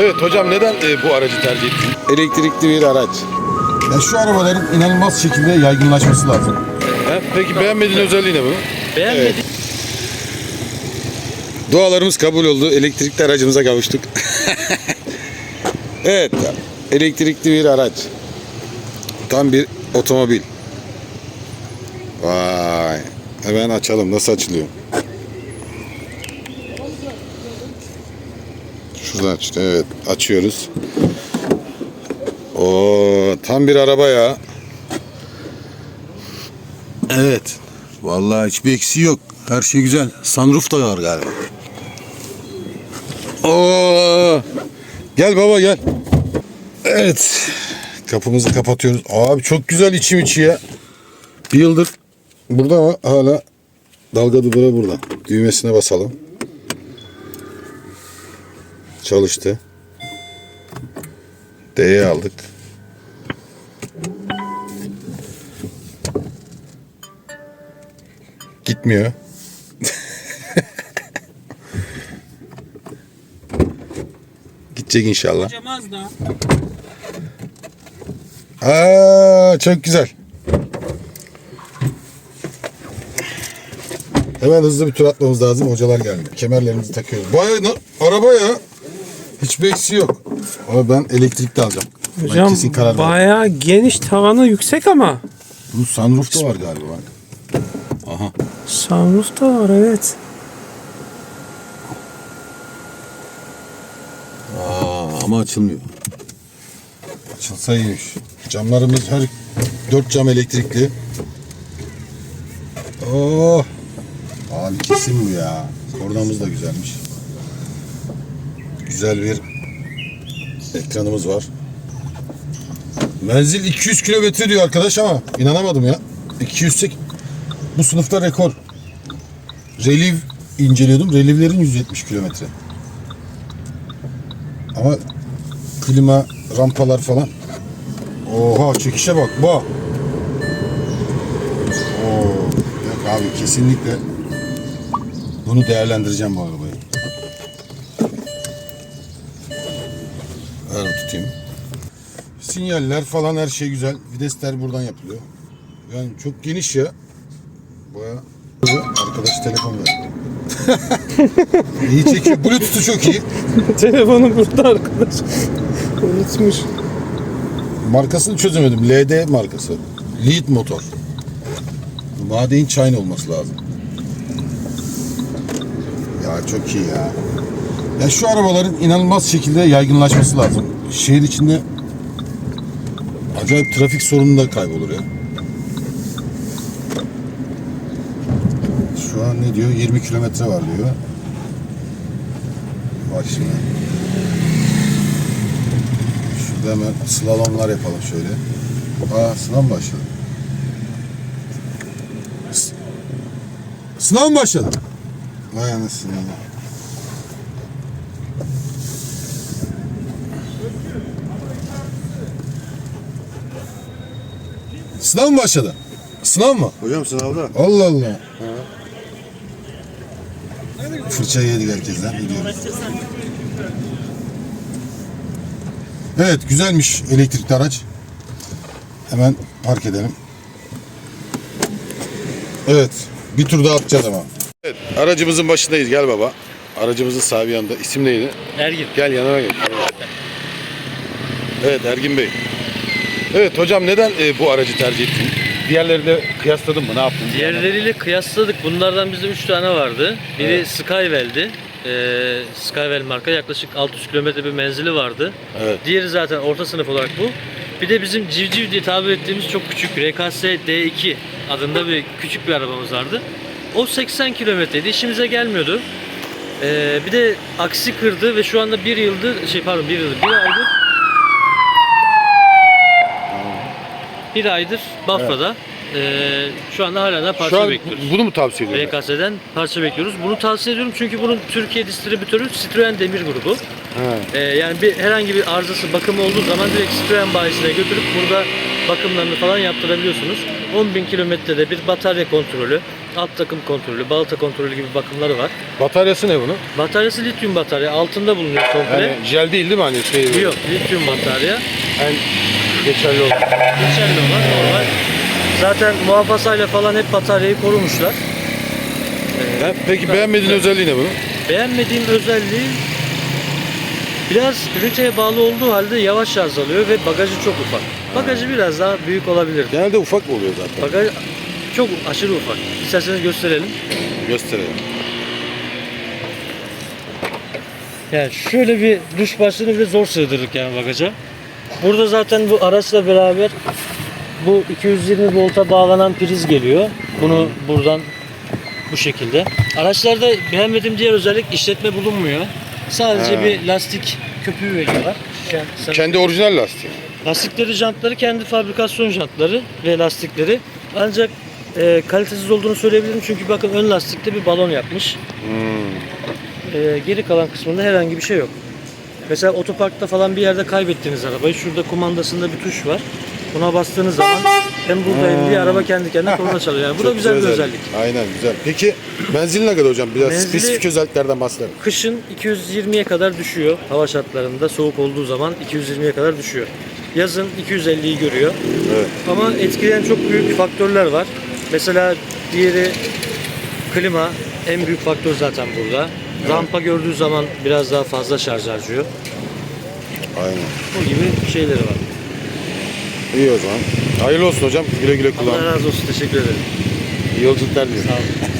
Evet hocam neden e, bu aracı tercih ettin? Elektrikli bir araç. Ya şu arabaların inanılmaz şekilde yaygınlaşması lazım. He? Peki beğenmediğin özelliği ne bunun? Beğenmedik. Dualarımız kabul oldu. Elektrikli aracımıza kavuştuk. evet. Elektrikli bir araç. Tam bir otomobil. Vay. Hemen açalım. Nasıl açılıyor? Şuradan aç. Evet. Açıyoruz. Oo, tam bir araba ya. Evet. Vallahi hiçbir eksiği yok. Her şey güzel. Sunroof da var galiba. Oo. Gel baba gel. Evet. Kapımızı kapatıyoruz. Abi çok güzel içim içi ya. Bir yıldır burada ama hala dalga dubara burada. Düğmesine basalım. Çalıştı. D'ye aldık. Gitmiyor. Gidecek inşallah. Aa, çok güzel. Hemen hızlı bir tur atmamız lazım. Hocalar geldi. Kemerlerimizi takıyoruz. Baya araba ya. Hiçbir eksiği yok. Ama ben elektrikli alacağım. ben Hocam kesin karar verdim. bayağı geniş tavanı yüksek ama. Bu sunroof da var galiba bak. Aha. Sunroof da var evet. Aa, ama açılmıyor. Açılsa iyiymiş. Camlarımız her dört cam elektrikli. Oh. Abi kesin bu ya. Kornamız da güzelmiş. Güzel bir ekranımız var. Menzil 200 kilometre diyor arkadaş ama inanamadım ya. 200 bu sınıfta rekor. Reliv inceliyordum. Relivlerin 170 kilometre. Ama klima, rampalar falan. Oha çekişe bak bak. Oo, yok abi kesinlikle bunu değerlendireceğim bu arabayı. Ver tutayım. Sinyaller falan her şey güzel. Vitesler buradan yapılıyor. Yani çok geniş ya. Baya arkadaş telefon verdi. iyi çekiyor. Bluetooth'u çok iyi. Telefonu burada arkadaş. Unutmuş. Markasını çözemedim. LD markası. Lead motor. Made in China olması lazım. Ya çok iyi ya. Ya şu arabaların inanılmaz şekilde yaygınlaşması lazım. Şehir içinde acayip trafik sorunu da kaybolur ya. Şu an ne diyor? 20 kilometre var diyor. Bak şimdi. Şurada hemen slalomlar yapalım şöyle. Aa sınav başladı? Sınav mı başladı? Vay anasını. Sınav mı başladı? Sınav mı? Hocam sınavda. Allah Allah. Fırça yedik herkesten. Gidiyoruz. Evet güzelmiş elektrikli araç. Hemen park edelim. Evet bir tur daha atacağız ama. Evet aracımızın başındayız gel baba. Aracımızın sahibi yanında. İsim neydi? Ergin. Gel yanıma gel. Evet Ergin Bey. Evet hocam neden e, bu aracı tercih ettin? Diğerleriyle kıyasladın mı? Ne yaptın? Diğerleriyle kıyasladık. Bunlardan bizde 3 tane vardı. Biri Evet. Skywell'di. Ee, Skywell marka yaklaşık 600 kilometre bir menzili vardı. Evet. Diğeri zaten orta sınıf olarak bu. Bir de bizim civciv diye tabir ettiğimiz çok küçük RKS D2 adında bir küçük bir arabamız vardı. O 80 kilometreydi. İşimize gelmiyordu. Ee, bir de aksi kırdı ve şu anda bir yıldır şey pardon bir yıldır bir aydır bir aydır Bafra'da. Ee, şu anda hala da parça Şu an bekliyoruz. bunu mu tavsiye ediyorsun? RKS'den parça bekliyoruz. Bunu tavsiye ediyorum çünkü bunun Türkiye distribütörü Citroen Demir Grubu. Ee, yani bir herhangi bir arızası bakımı olduğu zaman direkt Citroen bayisine götürüp burada bakımlarını falan yaptırabiliyorsunuz. 10.000 kilometrede bir batarya kontrolü, alt takım kontrolü, balata kontrolü gibi bakımları var. Bataryası ne bunun? Bataryası lityum batarya. Altında bulunuyor komple. Yani jel değil değil mi hani şey? Yok, lityum batarya. En geçerli olan. Geçerli olan normal. Zaten muhafazayla falan hep bataryayı korumuşlar. Ha, peki beğenmediğin özelliği ne bunun? Beğenmediğim özelliği biraz üniteye bağlı olduğu halde yavaş şarj alıyor ve bagajı çok ufak. Bagajı biraz daha büyük olabilir. Genelde ufak oluyor zaten. Bagaj çok aşırı ufak. İsterseniz gösterelim. Gösterelim. Yani şöyle bir duş başlığını bile zor sığdırdık yani bagaja. Burada zaten bu araçla beraber bu 220 volta bağlanan priz geliyor. Bunu buradan bu şekilde. Araçlarda beğenmediğim diğer özellik işletme bulunmuyor. Sadece Ha. bir lastik köpüğü veriyorlar. Yani sen- Kendi orijinal lastiği. Lastikleri, jantları kendi fabrikasyon jantları ve lastikleri. Ancak e, kalitesiz olduğunu söyleyebilirim çünkü bakın ön lastikte bir balon yapmış. E, geri kalan kısmında herhangi bir şey yok. Mesela otoparkta falan bir yerde kaybettiğiniz arabayı şurada kumandasında bir tuş var. Buna bastığınız zaman ben buradayım diye araba kendi kendine korna çalıyor. Yani bu da Çok güzel bir özellik. Aynen güzel. Peki menzil ne kadar hocam? Biraz Menzili- spesifik özelliklerden bahsedelim. Kışın 220'ye kadar düşüyor. Hava şartlarında soğuk olduğu zaman 220'ye kadar düşüyor. Yazın 250'yi görüyor. Evet. Ama etkileyen çok büyük faktörler var. Mesela diğeri klima en büyük faktör zaten burada. Rampa gördüğü zaman biraz daha fazla şarj harcıyor. Aynen. Bu gibi şeyleri var. İyi o zaman. Hayırlı olsun hocam. Güle güle kullan. Allah razı olsun. Teşekkür ederim. İyi yolculuklar diliyorum. Sağ olun.